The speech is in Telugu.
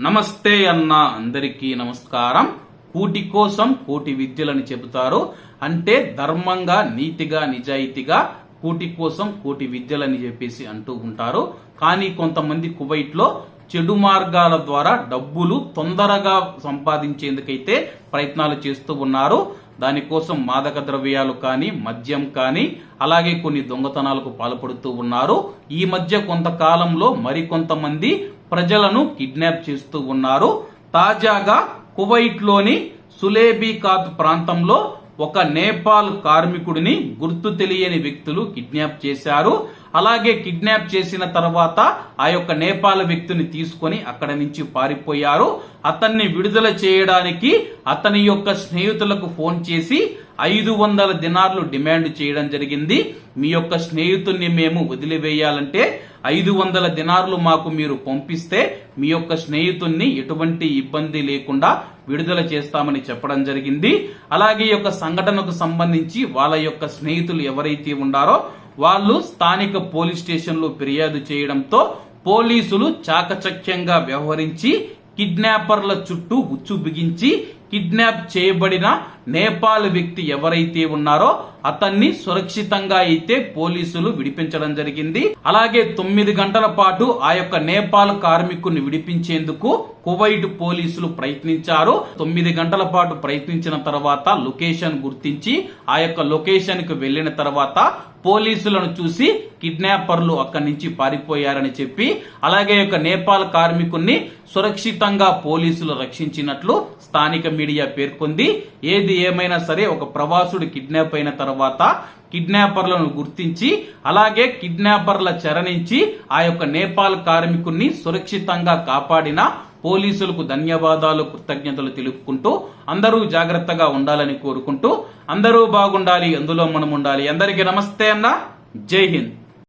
నమస్తే అన్న అందరికీ నమస్కారం. కూటి కోసం కోటి విద్యలని చెబుతారు. అంటే ధర్మంగా నీతిగా నిజాయితీగా కూటి కోసం కోటి విద్యలని చెప్పేసి అంటూ ఉంటారు. కానీ కొంతమంది కువైట్లో చెడు మార్గాల ద్వారా డబ్బులు తొందరగా సంపాదించేందుకైతే ప్రయత్నాలు చేస్తూ ఉన్నారు. దానికోసం మాదక ద్రవ్యాలు కానీ మద్యం కానీ అలాగే కొన్ని దొంగతనాలకు పాల్పడుతూ ఉన్నారు. ఈ మధ్య కొంతకాలంలో మరికొంతమంది ప్రజలను కిడ్నాప్ చేస్తూ ఉన్నారు. తాజాగా కువైట్లోని సులేబీకాత్ ప్రాంతంలో ఒక నేపాల్ కార్మికుడిని గుర్తు తెలియని వ్యక్తులు కిడ్నాప్ చేశారు. అలాగే కిడ్నాప్ చేసిన తర్వాత ఆ యొక్క నేపాల్ వ్యక్తిని తీసుకొని అక్కడ నుంచి పారిపోయారు. అతన్ని విడుదల చేయడానికి అతని యొక్క స్నేహితులకు ఫోన్ చేసి ఐదు వందల దినార్లు డిమాండ్ చేయడం జరిగింది. మీ యొక్క స్నేహితుడిని మేము వదిలివేయాలంటే ఐదు వందల దినార్లు మాకు మీరు పంపిస్తే మీ యొక్క స్నేహితుణ్ణి ఎటువంటి ఇబ్బంది లేకుండా విడుదల చేస్తామని చెప్పడం జరిగింది. అలాగే ఈ యొక్క సంఘటనకు సంబంధించి వాళ్ళ యొక్క స్నేహితులు ఎవరైతే ఉండారో వాళ్ళు స్థానిక పోలీస్ స్టేషన్లో ఫిర్యాదు చేయడంతో పోలీసులు చాకచక్యంగా వ్యవహరించి కిడ్నాపర్ల చుట్టూ ఉచ్చు బిగించి కిడ్నాప్ చేయబడిన నేపాల్ వ్యక్తి ఎవరైతే ఉన్నారో అతన్ని సురక్షితంగా అయితే పోలీసులు విడిపించడం జరిగింది. అలాగే తొమ్మిది గంటల పాటు ఆ యొక్క నేపాల్ కార్మికుని విడిపించేందుకు కువైట్ పోలీసులు ప్రయత్నించారు. తొమ్మిది గంటల పాటు ప్రయత్నించిన తర్వాత లొకేషన్ గుర్తించి ఆ యొక్క లొకేషన్కు వెళ్ళిన తర్వాత పోలీసులను చూసి కిడ్నాపర్లు అక్కడి నుంచి పారిపోయారని చెప్పి అలాగే యొక్క నేపాల్ కార్మికుణ్ణి సురక్షితంగా పోలీసులు రక్షించినట్లు స్థానిక మీడియా పేర్కొంది. ఏది ఏమైనా సరే ఒక ప్రవాసుడు కిడ్నాప్ అయిన తర్వాత కిడ్నాపర్లను గుర్తించి అలాగే కిడ్నాపర్ల చెరనించి ఆ యొక్క నేపాల్ కార్మికుణ్ణి సురక్షితంగా కాపాడిన పోలీసులకు ధన్యవాదాలు కృతజ్ఞతలు తెలుపుకుంటూ అందరూ జాగ్రత్తగా ఉండాలని కోరుకుంటూ అందరూ బాగుండాలి అందులో మనం ఉండాలి. అందరికీ నమస్తే అన్న. జై హింద్.